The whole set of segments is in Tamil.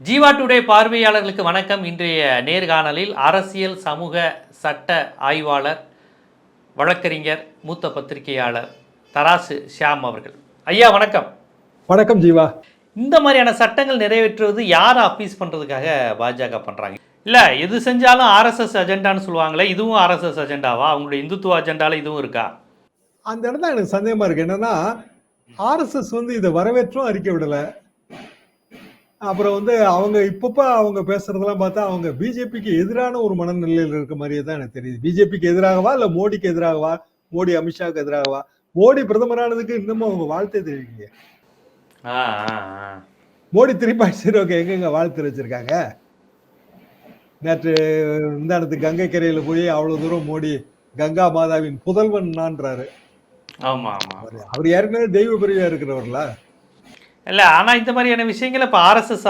ஜீவா டுடே பார்வையாளர்களுக்கு வணக்கம். இன்றைய நேர்காணலில் அரசியல் சமூக சட்ட ஆய்வாளர் வழக்கறிஞர் மூத்த பத்திரிகையாளர் தராசு ஷியாம் அவர்கள். ஐயா வணக்கம். வணக்கம் ஜீவா. இந்த மாதிரியான சட்டங்கள் நிறைவேற்றுவது யாரை அப்பீஸ் பண்ணுறதுக்காக பாஜக பண்ணுறாங்க இல்லை எது செஞ்சாலும் ஆர்எஸ்எஸ் அஜெண்டான்னு சொல்லுவாங்களே இதுவும் ஆர்எஸ்எஸ் அஜெண்டாவா? அவங்களுடைய இந்துத்துவ அஜெண்டால இதுவும் இருக்கா? அந்த இடம் தான் எனக்கு சந்தேகமா இருக்கு. என்னன்னா ஆர்எஸ்எஸ் வந்து இதை வரவேற்றும் அறிக்கை விடல. அப்புறம் வந்து அவங்க இப்பப்ப அவங்க பேசுறதெல்லாம் பார்த்தா அவங்க பிஜேபிக்கு எதிரான ஒரு மனநிலையில் இருக்க மாதிரியே தான் எனக்கு தெரியுது. பிஜேபிக்கு எதிராகவா இல்ல மோடிக்கு எதிராகவா மோடி அமித்ஷாவுக்கு எதிராகவா? மோடி பிரதமரானதுக்கு இன்னமும் அவங்க வாழ்த்தே தெரிவிக்கீங்க மோடி த்ரீ பாயிண்ட் ஜீரோக்கு எங்கெங்க வாழ்த்து வச்சிருக்காங்க? நேற்று முந்தானத்து கங்கை கரையில போய் அவ்வளவு தூரம் மோடி கங்கா மாதாவின் புதல்வன் நான்றாரு. ஆமாம் ஆமாம் அவரு- ஏற்கனவே தெய்வ பிரிவியா இருக்கிறவர்ல. இல்லை ஆனால் இந்த மாதிரியான விஷயங்கள் இப்போ ஆர்எஸ்எஸ்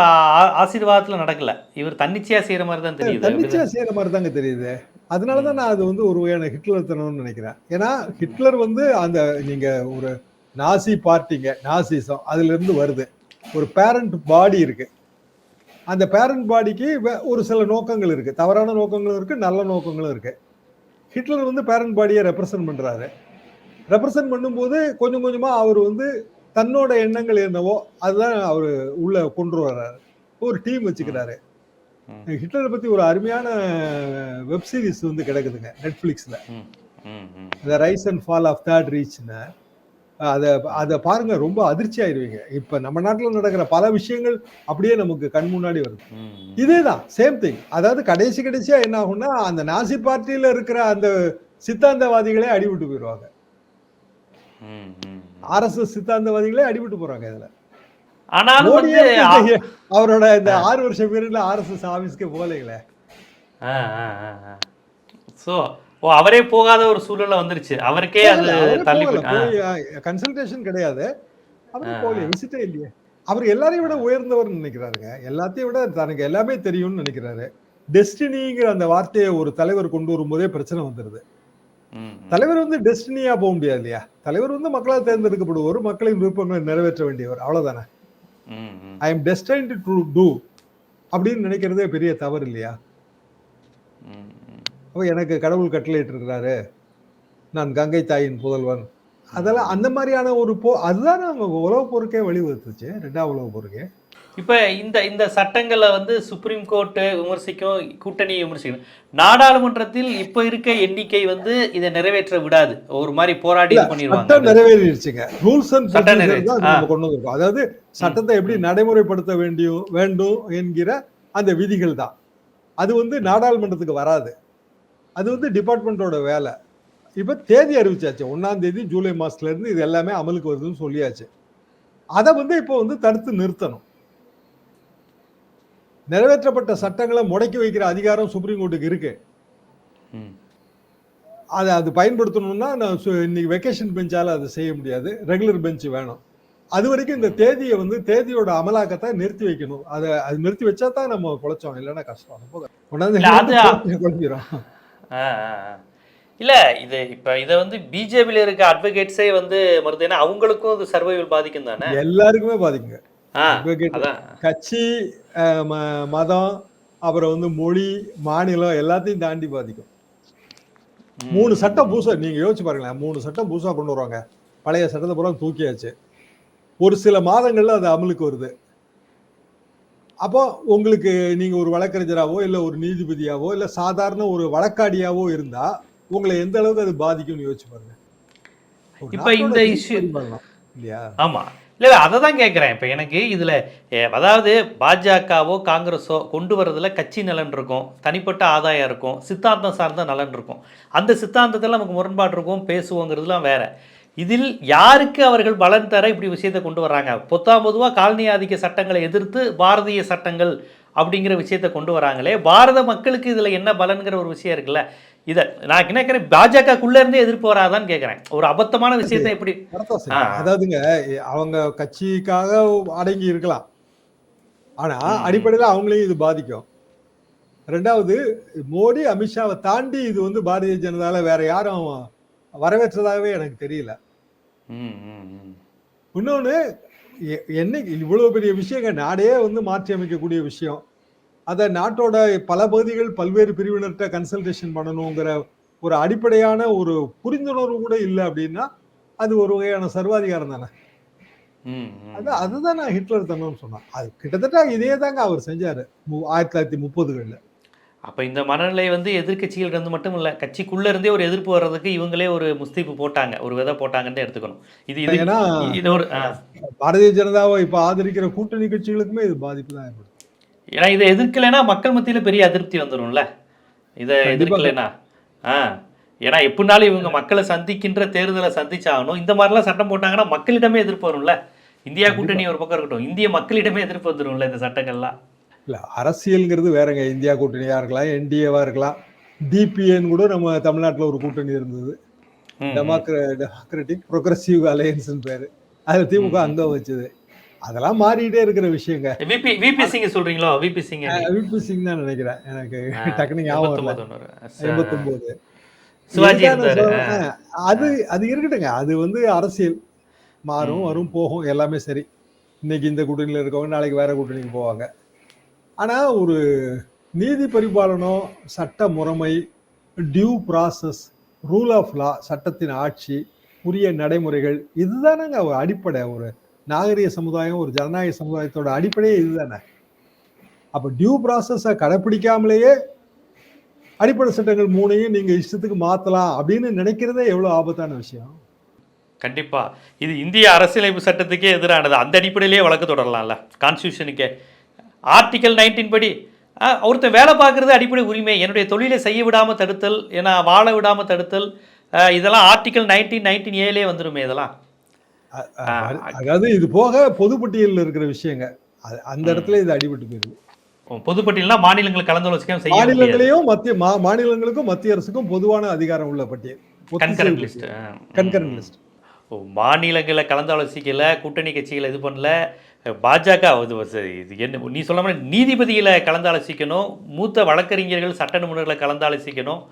ஆசீர்வாதத்தில் நடக்கலை. இவர் தன்னிச்சையாக செய்கிற மாதிரி தான் தெரியுது. தன்னிச்சையாக செய்கிற மாதிரி தாங்க தெரியுது. அதனால தான் நான் அது வந்து ஒரு வகையான ஹிட்லர் தனம்னு நினைக்கிறேன். ஏன்னா ஹிட்லர் வந்து அந்த நீங்கள் ஒரு நாசி பார்ட்டிங்க நாசிசம் அதுலேருந்து வருது. ஒரு பேரண்ட் பாடி இருக்கு. அந்த பேரண்ட் பாடிக்கு ஒரு சில நோக்கங்கள் இருக்கு. தவறான நோக்கங்களும் இருக்கு நல்ல நோக்கங்களும் இருக்கு. ஹிட்லர் வந்து பேரண்ட் பாடியை ரெப்ரசன்ட் பண்ணுறாரு ரெப்ரசன்ட் பண்ணும்போது கொஞ்சம் கொஞ்சமாக அவர் வந்து தன்னோட எண்ணங்கள் என்னவோ அதுதான் அவர் உள்ள கொண்டு வர்றாரு. ஒரு டீம் வச்சுக்கிறாரு. ஹிட்லரை பத்தி ஒரு அருமையான வெப் சீரிஸ் வந்து கிடக்குதுங்க நெட்ஃபிளிக்ஸ்ல the rise and fall of third ரீச்னு அதை அதை பாருங்க ரொம்ப அதிர்ச்சி ஆயிருவீங்க. இப்ப நம்ம நாட்டுல நடக்கிற பல விஷயங்கள் அப்படியே நமக்கு கண் முன்னாடி வருது இதேதான் சேம் திங் அதாவது கடைசி கடைசியா என்ன ஆகும்னா அந்த நாசி பார்ட்டியில இருக்கிற அந்த சித்தாந்தவாதிகளே அடிவிட்டு போயிடுவாங்க ஆர்எஸ்எஸ் சித்தாந்தவாதிகளே அடிவிட்டு போறாங்க இதுல. ஆனாலும் அவரோட இந்த ஆறு வருஷம் பீரியட்ல ஆர்எஸ்எஸ் ஆபீஸ்க்கே போகலைங்களே. ஸோ ஓ அவரே போகாத ஒரு சூழ்நிலை வந்துருச்சு. அவருக்கே அது தள்ளி. கன்சல்டேஷன் கிடையாது. அவர் போகலையே விசிட்டே இல்லையே. அவர் எல்லாரையும் விட உயர்ந்தவர் நினைக்கிறாருங்க. எல்லாத்தையும் விட தனக்கு எல்லாமே தெரியும்னு நினைக்கிறாரு. டெஸ்டினிங்கிற அந்த வார்த்தையை ஒரு தலைவர் கொண்டு வரும்போதே பிரச்சனை வந்துருது. தலைவர் வந்து டெஸ்டினியா போக முடியாது இல்லையா தலைவர் வந்து மக்களால் தேர்ந்தெடுக்கப்படுவார் மக்களின் விருப்பங்களை நிறைவேற்ற வேண்டியவர். அவ்வளவுதானே. I am destined to do அப்படின்னு நினைக்கிறதே பெரிய தவறு இல்லையா. அப்போ எனக்கு கடவுள் கட்டளையிட்டு இருக்கிறாரு நான் கங்கை தாயின் புதல்வன். அதெல்லாம் அந்த மாதிரியான ஒரு போ அதுதான் நம்ம உலக போருக்கே வழிவகுத்துச்சு. ரெண்டாம் உலக போருக்கே. இப்ப இந்த இந்த சட்டங்களை வந்து சுப்ரீம் கோர்ட் விமர்சிக்கும் கூட்டணி விமர்சிக்கும். நாடாளுமன்றத்தில் இப்ப இருக்க எண்ணிக்கை வந்து இதை நிறைவேற்ற விடாது. ஒரு மாதிரி போராடி பண்ணிடுவாங்க நிறைவேறிடுச்சுங்க. ரூல்ஸ் அண்ட் சட்டம் கொண்டு வந்திருக்கோம். அதாவது சட்டத்தை எப்படி நடைமுறைப்படுத்த வேண்டியும் வேண்டும் என்கிற அந்த விதிகள் தான். அது வந்து நாடாளுமன்றத்துக்கு வராது. அது வந்து டிபார்ட்மெண்ட்டோட வேலை. இப்ப தேதி அறிவிச்சாச்சு. ஒன்னாம் தேதி ஜூலை மாசத்துல இருந்து இது எல்லாமே அமலுக்கு வருதுன்னு சொல்லியாச்சு. அதை வந்து இப்போ வந்து தடுத்து நிறுத்தணும். நிறைவேற்றப்பட்ட சட்டங்களை முடக்கி வைக்கிற அதிகாரம் சுப்ரீம் கோர்ட்டுக்கு இருக்கு. அதை அது பயன்படுத்தணும்னா நான் இன்னைக்கு வெக்கேஷன் பெஞ்சால அதை செய்ய முடியாது. ரெகுலர் பெஞ்ச் வேணும். அது வரைக்கும் இந்த தேதியை வந்து தேதியோட அமலாக்கத்தை நிறுத்தி வைக்கணும். அதை அது நிறுத்தி வச்சா தான் நம்ம பொழைச்சோம். இல்லைன்னா கஷ்டம். கொண்டாந்து குழம்பிடும். இல்ல இது இப்ப இதை வந்து பிஜேபியில இருக்க அட்வொகேட்ஸே வந்து மறுத்து ஏன்னா அவங்களுக்கும் இது சர்வைவல் பாதிக்கும் தானே எல்லாருக்குமே பாதிக்குங்க. கட்சி மதம் அப்புறம் வந்து மொழி மாநிலம் எல்லாத்தையும் தாண்டி பாதிக்கும். மூணு சட்டம் புதுசா நீங்க யோசிச்சு பாருங்களேன் மூணு சட்டம் புதுசா கொண்டு வருவாங்க. பழைய சட்டத்தை பூரா தூக்கியாச்சு. ஒரு சில மாதங்கள்ல அது அமலுக்கு வருது. அப்போ உங்களுக்கு நீங்க ஒரு வழக்கறிஞராவோ இல்ல ஒரு நீதிபதியாவோ இல்ல சாதாரண ஒரு வழக்காடியாவோ இருந்தா உங்களை எந்த அளவுக்கு அது பாதிக்கும்னு யோசிச்சு பாருங்க. இப்ப இந்த பரிமாணம் இல்லையா? ஆமா. இல்லை அதை தான் கேட்குறேன் இப்போ எனக்கு இதில் அதாவது பாஜகவோ காங்கிரஸோ கொண்டு வரதில் கட்சி நலன் இருக்கும். தனிப்பட்ட ஆதாயம் இருக்கும். சித்தாந்தம் சார்ந்த நலன் இருக்கும். அந்த சித்தாந்தத்தில் நமக்கு முரண்பாடு இருக்கும் பேசுவோங்கிறதுலாம் வேறு. இதில் யாருக்கு அவர்கள் பலன் தர இப்படி விஷயத்தை கொண்டு வர்றாங்க? பொத்தாம் பொதுவாக காலனி ஆதிக்க சட்டங்களை எதிர்த்து பாரதிய சட்டங்கள் அப்படிங்கிற விஷயத்தை கொண்டு வராங்களே. பாரத மக்களுக்கு இதில் என்ன பலன்கிற ஒரு விஷயம் இருக்குல்ல? இதை நான் என்ன கேட்குறேன் பாஜகக்குள்ளே இருந்தே எதிர்ப்பு வராதான்னு கேட்குறேன் ஒரு அபத்தமான விஷயத்தை எப்படி. அதாவதுங்க அவங்க கட்சிக்காக அடங்கி இருக்கலாம். ஆனா அடிப்படையில் அவங்களையும் இது பாதிக்கும். ரெண்டாவது மோடி அமித்ஷாவை தாண்டி இது வந்து பாரதிய ஜனதால வேற யாரும் வரவேற்றதாகவே எனக்கு தெரியல. ம் என்னைக்கு இவ்வளவு பெரிய விஷயங்க நாடே வந்து மாற்றி அமைக்கக்கூடிய விஷயம். அதை நாட்டோட பல பகுதிகள் பல்வேறு பிரிவினர்கிட்ட கன்சல்டேஷன் பண்ணணுங்கிற ஒரு அடிப்படையான ஒரு புரிந்துணர்வு கூட இல்லை அப்படின்னா அது ஒரு வகையான சர்வாதிகாரம் தானே. அது அதுதான் நான் ஹிட்லர் தன்னோன்னு சொன்னேன். அது கிட்டத்தட்ட இதே தாங்க அவர் செஞ்சாரு. ஆயிரத்தி தொள்ளாயிரத்தி முப்பதுகளில். அப்ப இந்த மனநிலை வந்து எதிர்க்கட்சிகள் இருந்து மட்டும் இல்ல கட்சிக்குள்ள இருந்தே ஒரு எதிர்ப்பு வர்றதுக்கு இவங்களே ஒரு முஸ்தீப்பு போட்டாங்க ஒரு விதை போட்டாங்கன்னு எடுத்துக்கணும். இது இது ஏன்னா இது ஒரு. பாரதிய ஜனதாவை இப்ப ஆதரிக்கிற கூட்டணி கட்சிகளுக்குமே இது பாதிப்பு தான் ஏற்படும் ஏன்னா இதை எதிர்க்கலைன்னா மக்கள் மத்தியில பெரிய அதிருப்தி வந்துரும்ல. இதை. எதிர்க்கலைன்னா ஆ. ஏன்னா எப்படினாலும் இவங்க மக்களை சந்திக்கின்ற தேர்தலை சந்திச்சாகணும். இந்த மாதிரிலாம் சட்டம் போட்டாங்கன்னா மக்களிடமே எதிர்ப்பு வரும்ல. இந்தியா கூட்டணி ஒரு பக்கம் இருக்கட்டும். இந்திய மக்களிடமே எதிர்ப்பு வந்துரும்ல இந்த சட்டங்கள்லாம். இல்ல அரசியல்ங்கிறது வேறங்க. இந்தியா கூட்டணியா இருக்கலாம் என்டிஏவா இருக்கலாம். டிபிஎன் கூட நம்ம தமிழ்நாட்டுல ஒரு கூட்டணி இருந்தது. டெமோக்ர டெமோக்ராட்டிக் ப்ரோக்ரஸிவ் அலையன்ஸ்னு பேரு. அது திமுக அங்க வச்சது. அதெல்லாம் மாறிட்டே இருக்கிற விஷயங்க. விபி விபி சிங் சொல்றீங்களோ? விபி சிங் விபி சிங் தான் நினைக்கிறேன். எனக்கு டக்குனு ஞாபகம் எண்பத்தொன்பது சிவாஜி. அது அது இருக்கட்டுங்க. அது வந்து அரசியல். மாறும். வரும் போகும் எல்லாமே சரி. இன்னைக்கு இந்த கூட்டணியில் இருக்கவங்க நாளைக்கு வேற கூட்டணிக்கு போவாங்க. ஆனால் ஒரு நீதி பரிபாலனம் சட்ட முறைமை due process rule of law சட்டத்தின் ஆட்சி உரிய நடைமுறைகள் இதுதானங்க ஒரு அடிப்படை. ஒரு நாகரிக சமுதாயம் ஒரு ஜனநாயக சமுதாயத்தோட அடிப்படையே இதுதானே. அப்போ டியூ ப்ராசஸை கடைப்பிடிக்காமலேயே அடிப்படை சட்டங்கள் மூணையும் நீங்கள் இஷ்டத்துக்கு மாற்றலாம் அப்படின்னு நினைக்கிறதே எவ்வளோ ஆபத்தான விஷயம்? கண்டிப்பாக இது இந்திய அரசியலமைப்பு சட்டத்துக்கே எதிரானது. அந்த அடிப்படையிலேயே வழக்கு தொடரலாம்ல. கான்ஸ்டியூஷனுக்கே ஆர்டிகல் நைன்டீன் படி ஆ, ஒருத்தன் வேலை பார்க்குறது அடிப்படை உரிமை. என்னுடைய தொழிலை செய்ய விடாம தடுத்தல் ஏன்னா வாழ விடாம தடுத்தல் இதெல்லாம் ஆர்டிகல் நைன்டீன் நைன்டீன் ஏலே வந்துருமே இதெல்லாம். அதாவது இது போக பொதுப்பட்டியலில் இருக்கிற விஷயங்க. அந்த இடத்துல இது அடிபட்டு போயிருது பொதுப்பட்டியல்னா மாநிலங்கள் கலந்தாலோசிக்காம செய்ய மாநிலங்களையும் மத்திய மா- மாநிலங்களுக்கும் மத்திய அரசுக்கும் பொதுவான அதிகாரம் உள்ள பட்டியல். கன்கரண்ட் லிஸ்ட் கன்கரண்ட் லிஸ்ட் மாநிலங்களை கலந்தாலோசிக்கல கூட்டணி கட்சிகளை இது பண்ணல பாஜக இது என்ன நீ சொல்ல மாதிரி நீதிபதிகளை கலந்தாலோசிக்கணும் மூத்த வழக்கறிஞர்கள் சட்ட நிபுணர்களை கலந்தாலோசிக்கணும்.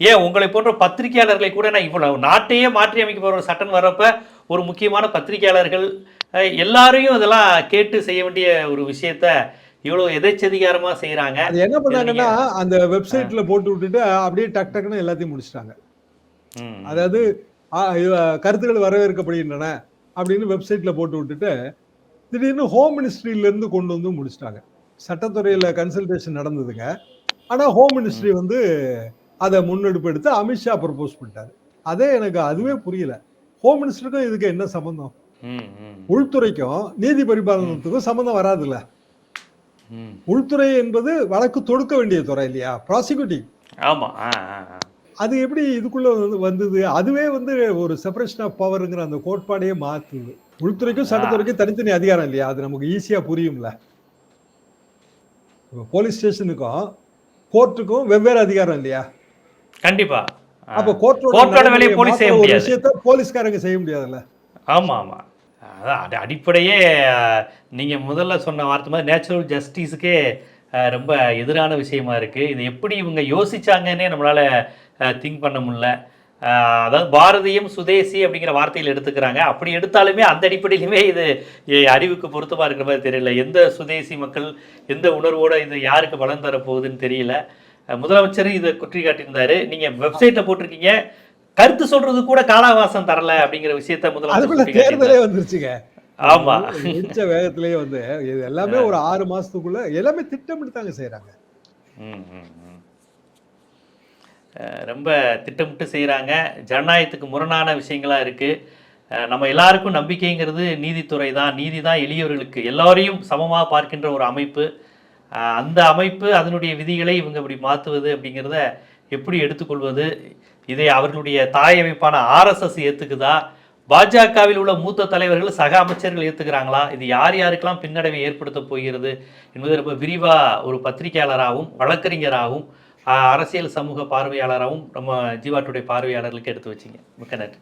ஏன் உங்களை போன்ற பத்திரிகையாளர்களை கூட நான் இவ்வளவு நாட்டையே மாற்றி அமைக்க போகிற ஒரு சட்டம் வர்றப்ப ஒரு முக்கியமான பத்திரிகையாளர்கள் எல்லாரையும் இதெல்லாம் கேட்டு செய்ய வேண்டிய ஒரு விஷயத்த இவ்வளவு எதேச்சதிகாரமாக செய்கிறாங்க அது என்ன பண்ணாங்கன்னா அந்த வெப்சைட்ல போட்டு விட்டுட்டு அப்படியே டக் டக்குன்னு எல்லாத்தையும் முடிச்சிட்டாங்க. அதாவது கருத்துக்கள் வரவேற்கப்படுகின்றன அப்படின்னு வெப்சைட்ல போட்டு விட்டுட்டு திடீர்னு ஹோம் மினிஸ்ட்ரியில இருந்து கொண்டு வந்து முடிச்சிட்டாங்க. சட்டத்துறையில கன்சல்டேஷன் நடந்ததுங்க. ஆனா ஹோம் மினிஸ்ட்ரி வந்து அதை முன்னெடுப்பு எடுத்து அமித்ஷா ப்ரப்போஸ் பண்ணிட்டாரு. அதே எனக்கு அதுவே புரியல. ஹோம் மினிஸ்டருக்கும் இதுக்கு என்ன சம்பந்தம்? உள்துறைக்கும் நீதி பரிபாலனத்துக்கும் சம்பந்தம் வராதுல்ல. உள்துறை என்பது வழக்கு தொடுக்க வேண்டிய துறை இல்லையா? ப்ராசிக்யூட்டிங் ஆமாம் ஆ ஆ ஆ. அது எப்படி இதுக்குள்ள வந்து வந்தது? அதுவே வந்து ஒரு செப்பரேஷன் ஆஃப் பவர்ங்கிற அந்த கோட்பாடையே மாத்துது. உள்துறைக்கும் சட்டத்துறைக்கும் தனித்தனி அதிகாரம் இல்லையா? அது நமக்கு ஈஸியா புரியும்ல. போலீஸ் ஸ்டேஷனுக்கும் கோர்ட்டுக்கும் வெவ்வேறு அதிகாரம் இல்லையா? கண்டிப்பா. அப்ப கோர்ட்டோட வேலையை போலீஸ் செய்ய முடியாது. விஷயத்த போலீஸ்காரங்க செய்ய முடியாதுல்ல? ஆமாம் ஆமாம் அதான் அடி அடிப்படையே நீங்க முதல்ல சொன்ன வார்த்தை மாதிரி நேச்சுரல் ஜஸ்டிஸுக்கே ரொம்ப எதிரான விஷயமா இருக்கு. இது எப்படி இவங்க யோசிச்சாங்கன்னே நம்மளால திங்க் பண்ண முடியல. அதாவது பாரதியம் சுதேசி அப்படிங்கிற வார்த்தையில் எடுத்துக்கிறாங்க. அப்படி எடுத்தாலுமே அந்த அடிப்படையிலுமே இது அறிவுக்கு பொருத்தமாக இருக்கிற மாதிரி தெரியல. எந்த சுதேசி மக்கள் எந்த உணர்வோட இது யாருக்கு பலன் தரப்போகுதுன்னு தெரியல. முதலமைச்சர் இதை குற்றி காட்டியிருந்தாரு. நீங்க வெப்சைட்ல போட்டிருக்கீங்க. கருத்து சொல்றது கூட காலாவாசம் தரல அப்படிங்கிற விஷயத்த காட்டியிருந்தாரு. தேர்தலே வந்துருச்சுங்க. ஆமா. இடிச்ச வேகத்திலேயே வந்து இது எல்லாமே ஒரு ஆறு மாசத்துக்குள்ள எல்லாமே திட்டமிட்டு தாங்க செய்யறாங்க ரொம்ப திட்டமிட்டு செய்கிறாங்க ஜனநாயகத்துக்கு முரணான விஷயங்களாக இருக்குது நம்ம எல்லாருக்கும் நம்பிக்கைங்கிறது நீதித்துறை தான். நீதி தான் எளியவர்களுக்கு எல்லோரையும் சமமாக பார்க்கின்ற ஒரு அமைப்பு. அந்த அமைப்பு அதனுடைய விதிகளை இவங்க இப்படி மாற்றுவது அப்படிங்கிறத எப்படி எடுத்துக்கொள்வது? இதை அவர்களுடைய தாய் அமைப்பான ஆர்எஸ்எஸ் ஏற்றுக்குதா பாஜகவில் உள்ள மூத்த தலைவர்கள் சக அமைச்சர்கள் ஏற்றுக்கிறாங்களா இது யார் யாருக்கெல்லாம் பின்னடைவை ஏற்படுத்த போகிறது? என்பது ரொம்ப விரிவாக ஒரு பத்திரிகையாளராகவும் வழக்கறிஞராகவும் அரசியல் சமூக பார்வையாளராகவும் நம்ம ஜீவாட்டுடைய பார்வையாளர்களுக்கு எடுத்து வச்சிங்க. மிக்க நன்றி.